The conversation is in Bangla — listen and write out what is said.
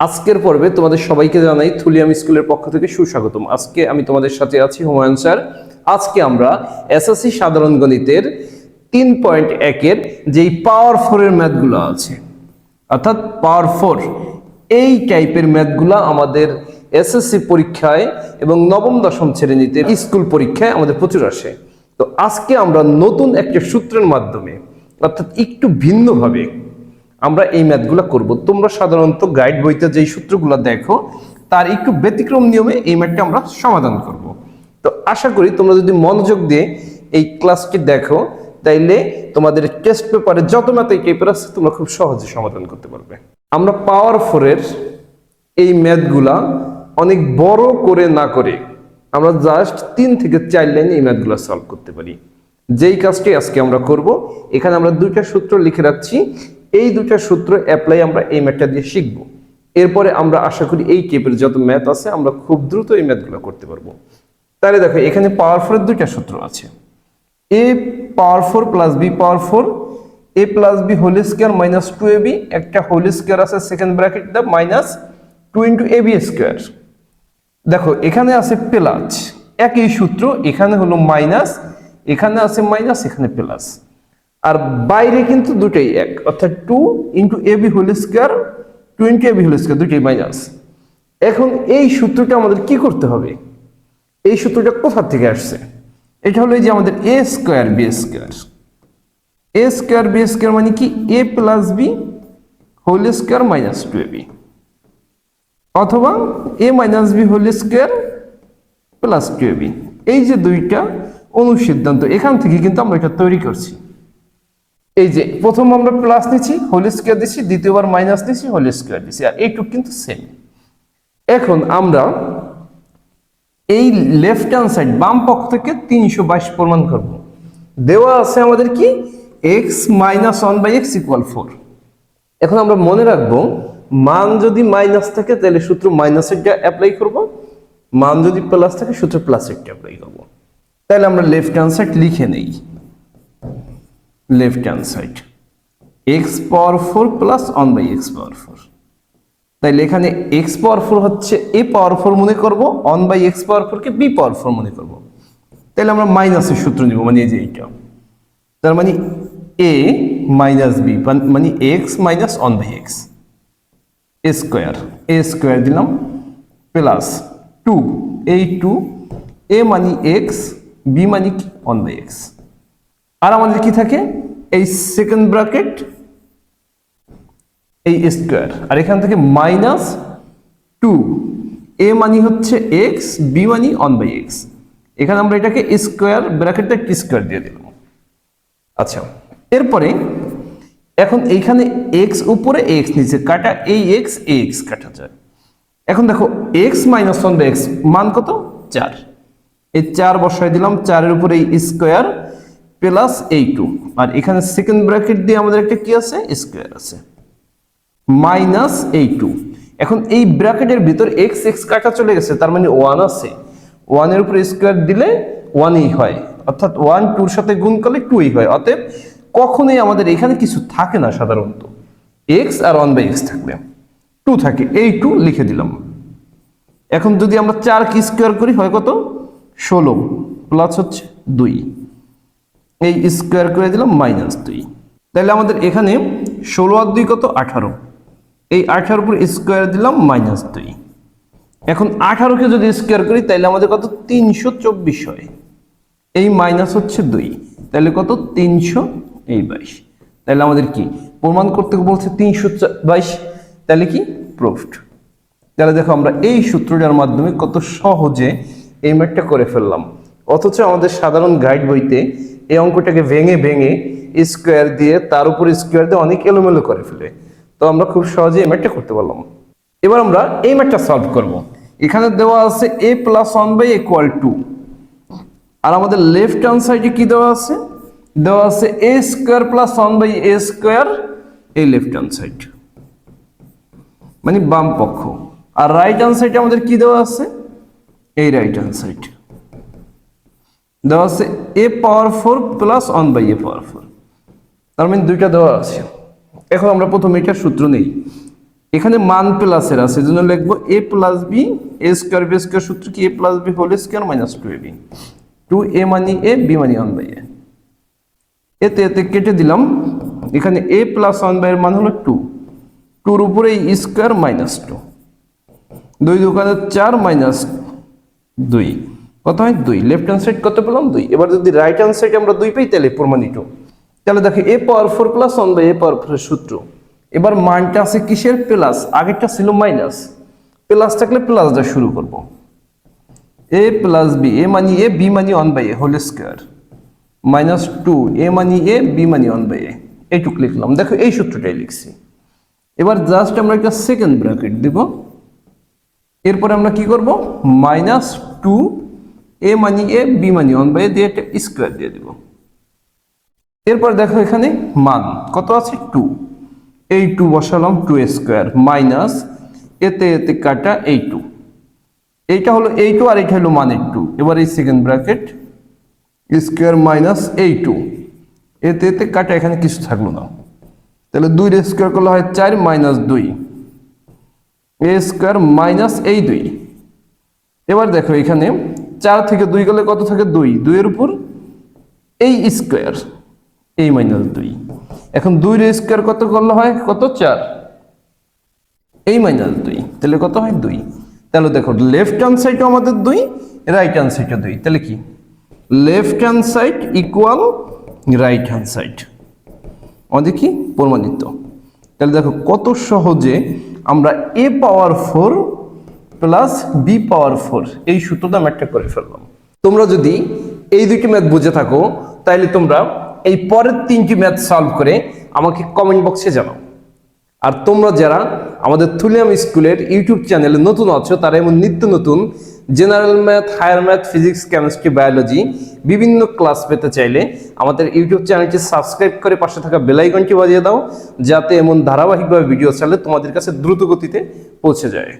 আজকের পর্বে তোমাদের সবাইকে জানাই থুলিয়াম স্কুলের পক্ষ থেকে সুস্বাগতম। আজকে আমি তোমাদের সাথে আছি হুমায়ুন স্যার। আজকে আমরা এসএসসি সাধারণ গণিতের তিন পয়েন্ট একের যেই পাওয়ার ফোরের ম্যাথগুলো আছে, অর্থাৎ পাওয়ার ফোর এই টাইপের ম্যাথগুলো আমাদের এসএসসি পরীক্ষায় এবং নবম, দশম শ্রেণীতে স্কুল পরীক্ষায় আমাদের প্রচুর আসে। তো আজকে আমরা নতুন একটা সূত্রের মাধ্যমে, অর্থাৎ একটু ভিন্নভাবে আমরা এই ম্যাথগুলো করব। তোমরা সাধারণত গাইড বইতে যেই সূত্রগুলো দেখো, তার একটু ব্যতিক্রম নিয়মে এই ম্যাথটা আমরা সমাধান করব। তো আশা করি তোমরা যদি মনোযোগ দিয়ে এই ক্লাসটি দেখো, তাইলে তোমাদের টেস্ট পেপারে যত ম্যাথ এই টাইপের আছে, তোমরা খুব সহজে সমাধান করতে পারবে। আমরা পাওয়ার ফোরের এই ম্যাথগুলা অনেক বড় করে না করে আমরা জাস্ট তিন থেকে চার লাইনে এই ম্যাথগুলো সলভ করতে পারি। যেই কাজটি আজকে আমরা করব, এখানে আমরা দুইটা সূত্র লিখে রাখছি। এই দুইটা সূত্র অ্যাপ্লাই আমরা এই ম্যাথটা দিয়ে শিখব। এরপরে আমরা আশা করি এই টাইপের যত ম্যাথ আছে, আমরা খুব দ্রুত এই ম্যাথগুলো করতে পারব। তাহলে দেখো, এখানে পাওয়ার ফোরের দুইটা সূত্র আছে। A power four plus B power four A plus B whole square minus two A B একটা হোল স্কোয়ার আছে second bracket the minus two into A B square দেখো, এখানে আছে প্লাস একই সূত্র, এখানে হলো মাইনাস এখানে আছে মাইনাস এখানে প্লাস আর বাইরে কিন্তু দুটোই এক। অর্থাৎ two into A B whole square two into A B whole square দুটোই মাইনাস এখন এই সূত্রটা আমাদের কি করতে হবে? এই সূত্রটা কোথা থেকে আসছে? এটা হলো এই যে আমাদের A square B square A square B square মানে কি? A plus B whole square minus two A B অথবা A minus B whole square plus two A B এই যে দুইটা অনুসিদ্ধান্ত, এখান থেকে কিন্তু আমরা এটা তৈরি করছি। এই যে প্রথম আমরা প্লাস নিচ্ছি হোল স্কোয়ার দিচ্ছি দ্বিতীয়বার মাইনাস দিচ্ছি হোল স্কোয়ার দিচ্ছি আর এইটুক কিন্তু সেম এখন আমরা এই লেফট হ্যান্ড সাইড বাম পক্ষ থেকে তিনশো বাইশ প্রমাণ করব। দেওয়া আছে আমাদের কি? X minus one by X equal four এখন আমরা মনে রাখব, মান যদি মাইনাস থাকে, তাহলে সূত্র মাইনাসেরটা অ্যাপ্লাই করব। মান যদি প্লাস থাকে, সূত্র প্লাসেরটা অ্যাপ্লাই করব। তাহলে আমরা লেফট হ্যান্ড সাইড লিখে নেই। Left hand side X power four plus one by X power four তাইলে এখানে এক্স পাওয়ার ফোর হচ্ছে এ পাওয়ার ফোর মনে করব অন বাই এক্স পাওয়ার ফোরকে বি পাওয়ার ফোর মনে করব। তাহলে আমরা মাইনাসের সূত্র নিব মানে এই যে এইটা। তার মানে এ মাইনাস বি মানে X minus one by X A square A square দিলাম প্লাস টু এই টু এ মানি এক্স বি মানি কি? অন বাই এক্স আর আমাদের কি থাকে? এই সেকেন্ড ব্র্যাকেট এই স্কোয়ার আর এখান থেকে মাইনাস টু এ মানি হচ্ছে এক্স বি মানি অন বাই এক্স এখানে আমরা এটাকে স্কোয়ার ব্র্যাকেটটা একটি স্কোয়ার দিয়ে দিলাম আচ্ছা এরপরে এখন এইখানে এক্স উপরে এক্স নিচে কাটা, এই এক্স এক্স কাটা যায়। এখন দেখো X minus one by X মান কত? চার। এই চার বসায় দিলাম, চারের উপরে এই স্কোয়ার প্লাস এই টু আর এখানে সেকেন্ড ব্র্যাকেট দিয়ে আমাদের একটা কি আছে? স্কোয়ার আছে। মাইনাস এই টু এখন এই ব্র্যাকেটের ভিতর এক্স এক্স কাটা চলে গেছে, তার মানে ওয়ান আছে। ওয়ানের উপরে স্কোয়ার দিলে ওয়ানই হয়। অর্থাৎ ওয়ান টুর সাথে গুণ করলে টুই হয়। অতএব কখনোই আমাদের এখানে কিছু থাকে না সাধারণত। এক্স আর ওয়ান বাই এক্স থাকবে। টু থাকে। এই টু লিখে দিলাম। এখন যদি আমরা চার কি স্কোয়ার করি, হয় কত? ষোলো। প্লাস হচ্ছে দুই। এই স্কোয়ার করে দিলাম মাইনাস দুই তাহলে আমাদের এখানে ষোলো আর দুই কত? আঠারো। এই আঠারো উপর স্কোয়ার দিলাম মাইনাস দুই এখন আঠারোকে যদি স্কোয়ার করি, তাহলে আমাদের কত? তিনশো চব্বিশ হয়। এই মাইনাস হচ্ছে দুই। তাহলে কত? তিনশো এই বাইশ। তাহলে আমাদের কি? প্রমাণ করতে বলছে তিনশো বাইশ। তাহলে কি? প্রুফড তাহলে দেখো আমরা এই সূত্রটার মাধ্যমে কত সহজে এই ম্যাটটা করে ফেললাম। অথচ আমাদের সাধারণ গাইড বইতে এই অঙ্কটাকে ভেঙে ভেঙে স্কোয়ার দিয়ে তার উপর স্কোয়ার দিয়ে অনেক এলোমেলো করে ফেলে। তো আমরা খুব সহজে এই ম্যাটটা করতে পারলাম। এবার আমরা এই ম্যাটটা সলভ করব। এখানে দেওয়া আছে A plus one by equal two আর আমাদের লেফট হ্যান্ড সাইডে কি দেওয়া আছে? দেওয়া আছে A square plus one by A square এই লেফট হ্যান্ড সাইড মানে বাম পক্ষ। আর রাইট হ্যান্ড সাইডে আমাদের কি দেওয়া আছে? এই রাইট হ্যান্ড সাইড দেওয়া আছে A power four plus one by A power four. তার মানে দুইটা দেওয়া আছে। এখন আমরা প্রথমে এটার সূত্র নেই। এখানে মান প্লাসের আছে জন্য লিখব A plus B, A square B square সূত্র কি? A plus B whole square minus two A B. Two A money A, B মানি ওয়ান বাই এ। এতে এতে কেটে দিলাম। এখানে এ প্লাস ওয়ান বাই এর মান হলো টু। টুর উপরে স্কোয়ার মাইনাস টু। দুই দোকানে চার মাইনাস দুই। কত হয় দুই লেফট হ্যান্ড সাইড কত পেলাম? দুই। এবার যদি রাইট হ্যান্ড সাইড আমরা দুই পাই, তাহলে প্রমাণিত। তাহলে দেখো A power four plus one by A power ফোরের সূত্র। এবার মানটা আছে কিসের? প্লাস আগেরটা ছিল মাইনাস প্লাস থাকলে প্লাস দিয়ে শুরু করব। এ প্লাস বি এ মানি A B money one by A whole square minus two A money A B মানি ওয়ান বাই এ এইটুক লিখলাম। দেখো, এই সূত্রটাই লিখছি। এবার জাস্ট আমরা একটা সেকেন্ড ব্র্যাকেট দিব। এরপরে আমরা কি করব? মাইনাস টু এ মানি এ, বি মানি ওয়ান বাই দিয়ে একটা স্কোয়ার দিয়ে দিব। এরপর দেখো এখানে মান, কত আছে? টু। এই টু বসালাম টু স্কোয়ার মাইনাস এতে এতে কাটা এই টু। এইটা হলো এই টু আর এইটা হলো মান মানের টু। এবার এই সেকেন্ড ব্র্যাকেট স্কোয়ার মাইনাস এই টু। এতে এতে কাটা এখানে কিছু থাকল না। তাহলে দুই স্কোয়ার করলে হয় চার মাইনাস দুই। এ স্কোয়ার মাইনাস এই দুই। এবার দেখো এখানে চার থেকে দুই গেলে কত থাকে? দুই। দুইয়ের উপর এই স্কোয়ার এই মাইনাস দুই। এখন দুই স্কোয়ার কত করলে হয়? কত? চার। এই মাইনাস দুই। তাহলে কত হয়? দুই। তাহলে দেখো লেফট হ্যান্ড সাইডও আমাদের দুই রাইট হ্যান্ড সাইডও দুই। তাহলে কি? Left hand side equal right hand side আমাদের কি? প্রমাণিত। তাহলে দেখো, কত সহজে আমরা a power four plus b power four এই সূত্রটা ম্যাটটা করে ফেললাম। তোমরা যদি এই দুটি ম্যাথ বুঝে থাকো তাহলে তোমরা এই পরের তিনটি ম্যাথ সলভ করে আমাকে কমেন্ট বক্সে জানাও। আর তোমরা যারা আমাদের থুলিয়াম স্কুলের ইউটিউব চ্যানেলে নতুন আছো, তারা এমন নিত্য নতুন general math higher math physics chemistry biology বিভিন্ন ক্লাস পেতে চাইলে আমাদের ইউটিউব চ্যানেলটি সাবস্ক্রাইব করে পাশে থাকা বেলাইকনটি বাজিয়ে দাও, যাতে এমন ধারাবাহিকভাবে ভিডিও চালে তোমাদের কাছে দ্রুত গতিতে পৌঁছে যায়।